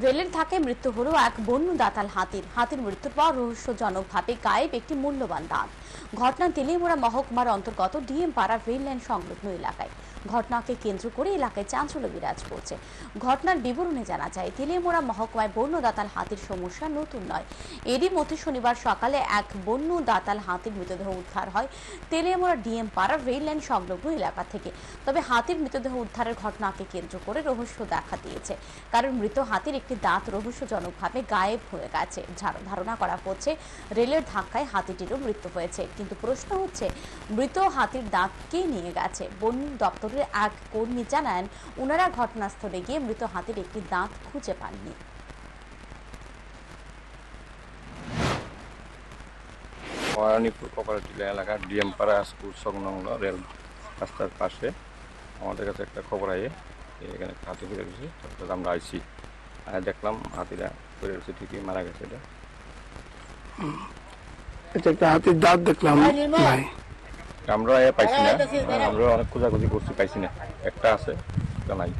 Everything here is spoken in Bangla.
রেলের ধাকে মৃত্যু হল এক বন্য দাতাল হাতির। হাতির মৃত্যুর পর রহস্যজনকভাবে গায়েব একটি মূল্যবান দাঁত ঘটনা তেলিয়ামুড়া মহকুমার অন্তর্গত ডিএম পাড়া রেল লাইন সংলগ্ন এলাকায়। ঘটনাকে কেন্দ্র করে এলাকায় চাঞ্চল্য বিরাজ করছে। ঘটনার বিবরণে জানা যায়, তেলিয়ামুড়া মহকুমায় বন্য দাতাল হাতির সমস্যা নতুন নয়। এরই মধ্যে শনিবার সকালে এক বন্য দাতাল হাতির মৃতদেহ উদ্ধার হয় তেলিয়ামুড়া ডিএম পাড়ার রেল লাইন সংলগ্ন এলাকা থেকে। তবে হাতির মৃতদেহ উদ্ধারের ঘটনাকে কেন্দ্র করে রহস্য দেখা দিয়েছে। কারণ মৃত হাতির একটি দাঁত রহস্যজনকভাবে গায়েব হয়ে গেছে। ধারণা করা হচ্ছে, রেলের ধাক্কায় হাতিটিরও মৃত্যু হয়েছে। কিন্তু প্রশ্ন হচ্ছে, মৃত হাতির দাঁত কে নিয়ে গেছে? বন দপ্তরের এক কর্মী জানান ওনারা ঘটনাস্থলে গিয়ে মৃত হাতির একটি দাঁত খুঁজে পাননি। ভবানীপুর কোপারেটিভ এলাকার ডিএমপাড়া স্কুল সংলগ্ন রেল রাস্তার পাশে আমাদের কাছে একটা খবর আয়ে যে এখানে একটা হাতি ফিরে গেছে তারপরে আমরা আইছি। আর দেখলাম হাতিরা ফিরে গেছে ঠিকই মারা গেছে এটা। এটা একটা হাতির দাঁত দেখলাম। ভাই। আমরা পাইছি না। আমরা অনেক খোঁজাখুঁজি করছি পাইছি না। একটা আছে একটা নাই